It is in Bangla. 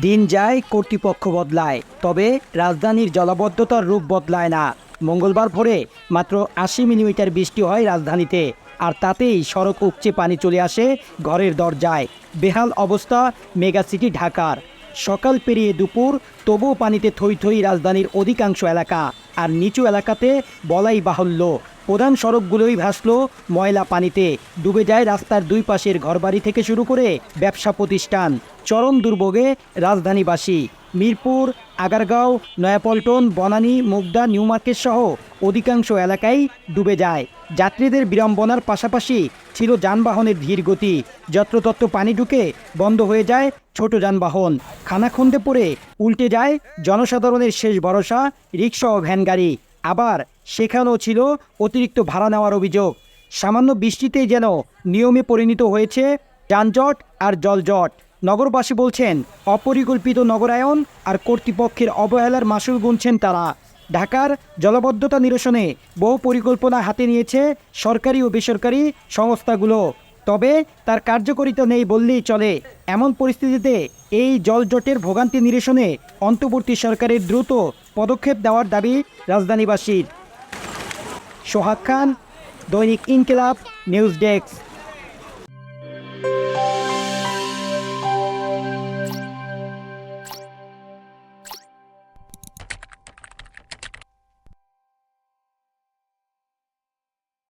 দিন যায়, কর্তৃপক্ষ বদলায়। তবে রাজধানীর জলাবদ্ধতার রূপ বদলায় না। মঙ্গলবার ভোরে মাত্র আশি মিলিমিটার বৃষ্টি হয় রাজধানীতে। আর তাতেই সড়ক উপচে পানি চলে আসে ঘরের দরজায়। বেহাল অবস্থা মেগা সিটি ঢাকার। সকাল পেরিয়ে দুপুর, তবুও পানিতে থই থই রাজধানীর অধিকাংশ এলাকা। আর নিচু এলাকাতে বলাই বাহুল্য। প্রধান সড়কগুলোই ভাসল ময়লা পানিতে। ডুবে যায় রাস্তার দুই পাশের ঘরবাড়ি থেকে শুরু করে ব্যবসা প্রতিষ্ঠান। চরম দুর্ভোগে রাজধানীবাসী। মিরপুর, আগারগাঁও, নয়াপল্টন, বনানী, মুগদা, নিউ মার্কেট সহ অধিকাংশ এলাকায় ডুবে যায়। যাত্রীদের বিড়ম্বনার পাশাপাশি ছিল যানবাহনের ধীর গতি। যত্রতত্র পানি ঢুকে বন্ধ হয়ে যায় ছোট যানবাহন। খানাখন্দে পড়ে উল্টে যায় জনসাধারণের শেষ ভরসা রিক্সা ও ভ্যান গাড়ি। আবার সেখানেও ছিল অতিরিক্ত ভাড়া নেওয়ার অভিযোগ। সামান্য বৃষ্টিতেই যেন নিয়মে পরিণত হয়েছে যানজট আর জলজট। নগরবাসী বলছেন, অপরিকল্পিত নগরায়ন আর কর্তৃপক্ষের অবহেলার মাসুল গুনছেন তারা। ঢাকার জলবদ্ধতা নিরসনে বহু পরিকল্পনা হাতে নিয়েছে সরকারি ও বেসরকারি সংস্থাগুলো। তবে তার কার্যকারিতা নেই বললেই চলে। এমন পরিস্থিতিতে এই জলজটের ভোগান্তি নিরসনে অন্তর্বর্তী সরকারের দ্রুত পদক্ষেপ দেওয়ার দাবি রাজধানীবাসীর। সোহাগ খান, দৈনিক ইনকিলাব, নিউজ ডেস্ক।